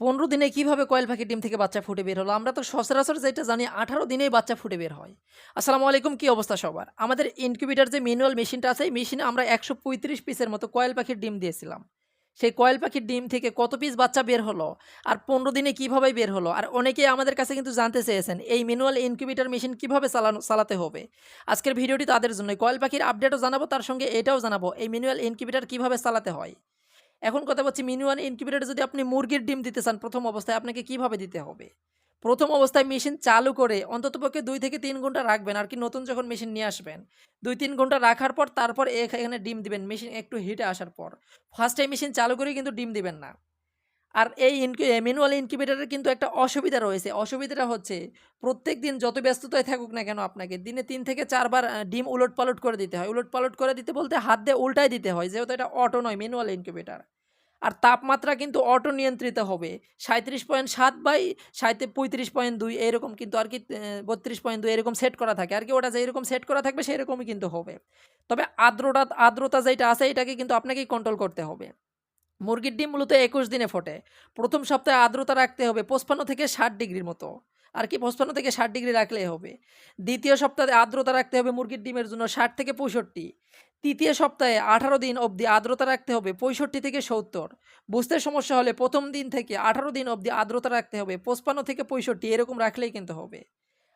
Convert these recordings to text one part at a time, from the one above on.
পনেরো দিনে কীভাবে কয়েল পাখির ডিম থেকে বাচ্চা ফুটে বের হলো? আমরা তো সচরাচর যেটা জানি, আঠারো দিনেই বাচ্চা ফুটে বের হয়। আসসালামু আলাইকুম, কি অবস্থা সবার? আমাদের ইনকিউবেটার যে ম্যানুয়াল মেশিনটা আছে, এই মেশিনে আমরা একশো পঁয়ত্রিশ পিসের মতো কয়েল পাখির ডিম দিয়েছিলাম। সেই কয়েল পাখির ডিম থেকে কত পিস বাচ্চা বের হলো? আর পনেরো দিনে কীভাবে বের হলো? আর অনেকেই আমাদের কাছে কিন্তু জানতে চেয়েছেন, এই ম্যানুয়াল ইনকিউবেটার মেশিন কীভাবে চালানো, চালাতে হবে? আজকের ভিডিওটি তাদের জন্য কয়েল পাখির আপডেটও জানাব, তার সঙ্গে এটাও জানাব, এই ম্যানুয়াল ইনকিউবেটার কীভাবে চালাতে হয়? এখন কথা বলছি মিনুয়ান ইনকিউবেটারে যদি আপনি মুরগির ডিম দিতে চান প্রথম অবস্থায় আপনাকে কীভাবে দিতে হবে? প্রথম অবস্থায় মেশিন চালু করে অন্ততপক্ষে দুই থেকে তিন ঘণ্টা রাখবেন আর কি নতুন যখন মেশিন নিয়ে আসবেন, দুই তিন ঘণ্টা রাখার পর তারপর এখানে ডিম দিবেন মেশিন একটু হিটে আসার পর। ফার্স্ট টাইম মেশিন চালু করে কিন্তু ডিম দিবেন না। আর এই ম্যানুয়াল ইনকিউবেটারের কিন্তু একটা অসুবিধা রয়েছে। অসুবিধাটা হচ্ছে প্রত্যেক দিন যত ব্যস্ততায় থাকুক না কেন আপনাকে দিনে তিন থেকে চারবার ডিম উলট পালট করে দিতে হয়। উলট পালট করে দিতে বলতে হাত দিয়ে উল্টাই দিতে হয়, যেহেতু এটা অটো নয় ম্যানুয়াল ইনকিউবেটার আর তাপমাত্রা কিন্তু অটো নিয়ন্ত্রিত হবে। সাঁত্রিশ পয়েন্ট সাত বাই সাঁতে পঁয়ত্রিশ পয়েন্ট দুই এরকম কিন্তু আর কি বত্রিশ পয়েন্ট দুই এরকম সেট করা থাকে। আর কি ওটা যেরকম সেট করা থাকবে সেরকমই কিন্তু হবে। তবে আর্দ্রতা আর্দ্রতা যেটা আছে এটাকে কিন্তু আপনাকেই কন্ট্রোল করতে হবে। মুরগির ডিম মূলত একুশ দিনে ফোটে। প্রথম সপ্তাহে আর্দ্রতা রাখতে হবে পঁচপান্ন থেকে ষাট ডিগ্রির মতো। আর কি পঁচপান্ন থেকে ষাট ডিগ্রি রাখলেই হবে। দ্বিতীয় সপ্তাহে আর্দ্রতা রাখতে হবে মুরগির ডিমের জন্য ষাট থেকে পঁয়ষট্টি। তৃতীয় সপ্তাহে আঠারো দিন অবধি আর্দ্রতা রাখতে হবে পঁয়ষট্টি থেকে সত্তর। বুঝতে সমস্যা হলে প্রথম দিন থেকে আঠারো দিন অবধি আর্দ্রতা রাখতে হবে, পঁচপান্ন থেকে পঁয়ষট্টি এরকম রাখলেই কিন্তু হবে।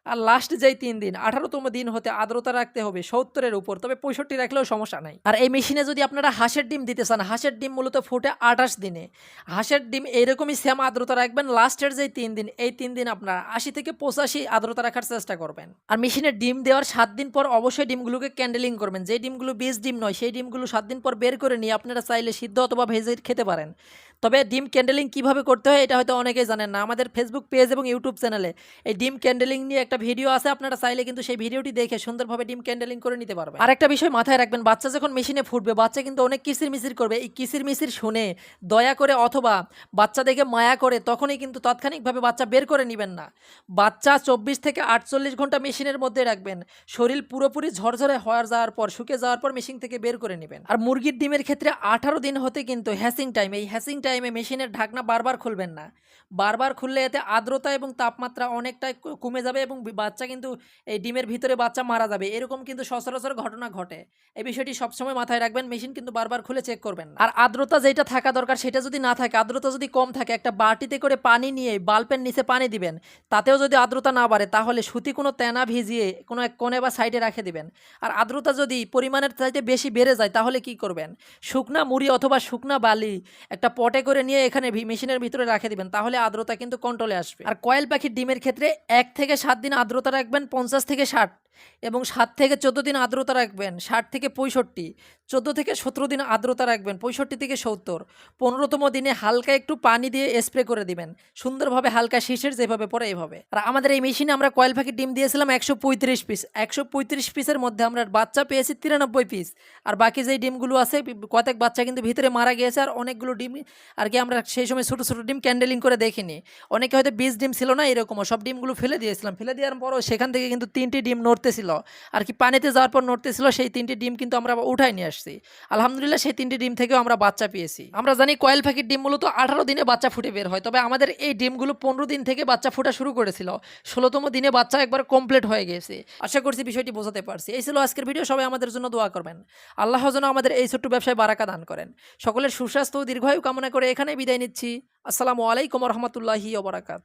আর লাস্ট যেই তিন দিন, আঠারোতম দিন হতে আর্দ্রতা রাখতে হবে সত্তরের উপর, তবে পঁয়ষট্টি রাখলেও সমস্যা নাই। আর এই মেশিনে যদি আপনারা হাঁসের ডিম দিতে চান, হাঁসের ডিম মূলত ফুটে আঠাশ দিনে। হাঁসের ডিম এইরকমই সেম আর্দ্রতা রাখবেন লাস্টের যেই তিন দিন, এই তিন দিন আপনারা আশি থেকে পঁচাশি আর্দ্রতা রাখার চেষ্টা করবেন। আর মেশিনে ডিম দেওয়ার সাত দিন পর অবশ্যই ডিমগুলোকে ক্যান্ডেলিং করবেন। যে ডিমগুলো বীজ ডিম নয়, সেই ডিমগুলো সাত দিন পর বের করে নিয়ে আপনারা চাইলে সিদ্ধ অথবা ভেজে খেতে পারেন। তবে ডিম ক্যান্ডেলিং কীভাবে করতে হয়, এটা হয়তো অনেকেই জানেন না। আমাদের ফেসবুক পেজ এবং ইউটিউব চ্যানেলে এই ডিম ক্যান্ডেলিং নিয়ে একটা ভিডিও আছে, আপনারা চাইলে কিন্তু সেই ভিডিওটি দেখে সুন্দরভাবে ডিম ক্যান্ডেলিং করে নিতে পারবেন। আর একটা বিষয় মাথায় রাখবেন, বাচ্চা যখন মেশিনে ফুটবে, বাচ্চা কিন্তু অনেক কিসির মিসির করবে। এই কিসির মিসির শুনে, দয়া করে অথবা বাচ্চা দেখে মায়া করে, তখনই কিন্তু তাৎক্ষণিকভাবে বাচ্চা বের করে নেবেন না। বাচ্চা চব্বিশ থেকে আটচল্লিশ ঘণ্টা মেশিনের মধ্যে রাখবেন। শরীর পুরোপুরি ঝরঝরে হওয়ার যাওয়ার পর শুকে যাওয়ার পর মেশিন থেকে বের করে নেবেন। আর মুরগির ডিমের ক্ষেত্রে আঠারো দিন হতে কিন্তু হ্যাসিং টাইম এই হ্যাসিং টাইমে মেশিনের ঢাকনা বারবার খুলবেন না। বারবার খুললে এতে আর্দ্রতা এবং তাপমাত্রা অনেকটাই কমে যাবে এবং বাচ্চা কিন্তু এই ডিমের ভিতরে বাচ্চা মারা যাবে। এরকম কিন্তু সচরাচর ঘটনা ঘটে। এই বিষয়টি সবসময় মাথায় রাখবেন, মেশিন কিন্তু বারবার খুলে চেক করবেন আর আর্দ্রতা যেটা থাকা দরকার সেটা যদি না থাকে, আর্দ্রতা যদি কম থাকে, একটা বাটিতে করে পানি নিয়ে বাল্বের নিচে পানি দিবেন, তাতেও যদি আর্দ্রতা না বাড়ে, তাহলে সুতি কোনো তেনা ভিজিয়ে কোনো এক কোণে বা সাইডে রেখে দিবেন। আর আর্দ্রতা যদি পরিমাণের চাইতে বেশি বেড়ে যায়, তাহলে কি করবেন? শুকনা মুড়ি অথবা শুকনা বালি একটা পটে করে নিয়ে এখানে মেশিনের ভিতরে রাখে দিবেন, তাহলে আর্দ্রতা কিন্তু কন্ট্রোলে আসবে। আর কয়েল পাখির ডিমের ক্ষেত্রে এক থেকে সাত দিন আর্দ্রতা রাখবেন পঞ্চাশ থেকে ষাট। এবং সাত থেকে চোদ্দ দিন আর্দ্রতা রাখবেন, ষাট থেকে পঁয়ষট্টি, চোদ্দ থেকে সতেরো দিন আর্দ্রতা রাখবেন, পঁয়ষট্টি থেকে সত্তর। পনেরোতম দিনে হালকা একটু পানি দিয়ে স্প্রে করে দিবেন, সুন্দরভাবে হালকা শীষের যেভাবে পরে এইভাবে আর আমাদের এই মেশিনে আমরা কয়েল পাখির ডিম দিয়েছিলাম একশো পঁয়ত্রিশ পিস একশো পঁয়ত্রিশ পিসের মধ্যে আমরা বাচ্চা পেয়েছি তিরানব্বই পিস আর বাকি যেই ডিমগুলো আছে, কয়েক বাচ্চা কিন্তু ভিতরে মারা গিয়েছে, আর অনেকগুলো ডিম আর কি আমরা সেই সময় ছোটো ছোটো ডিম ক্যান্ডেলিং করে দেখিনি। অনেকে হয়তো বিশ ডিম ছিল না এরকমও, সব ডিমগুলো ফেলে দিয়েছিলাম। ফেলে দেওয়ার পরও সেখান থেকে কিন্তু তিনটি ডিম নড়তেছিল। আর কি পানিতে যাওয়ার পর নড়তেছিল, সেই তিনটি ডিম কিন্তু আমরা উঠাই নিয়ে আসছি। আলহামদুলিল্লাহ সেই তিনটি ডিম থেকেও আমরা বাচ্চা পেয়েছি। আমরা জানি কয়েল পাখির ডিম মূলত আঠারো দিনে বাচ্চা ফুটে বের হয়। তবে আমাদের এই ডিমগুলো পনেরো দিন থেকে বাচ্চা ফোটা শুরু করেছিল। ষোলোতম দিনে বাচ্চা একবার কমপ্লিট হয়ে গেছে। আশা করছি বিষয়টি বোঝাতে পারছি। এই ছিল আজকের ভিডিও। সবাই আমাদের জন্য দোয়া করবেন। আল্লাহ যেন আমাদের এই ছোট্ট ব্যবসায় বারাকা দান করেন। সকলের সুস্বাস্থ্য ও দীর্ঘায়ু কামনা করে এখানে বিদায় নিচ্ছি। আসসালামু আলাইকুম রহমতুল্লাহি ওবরাকাত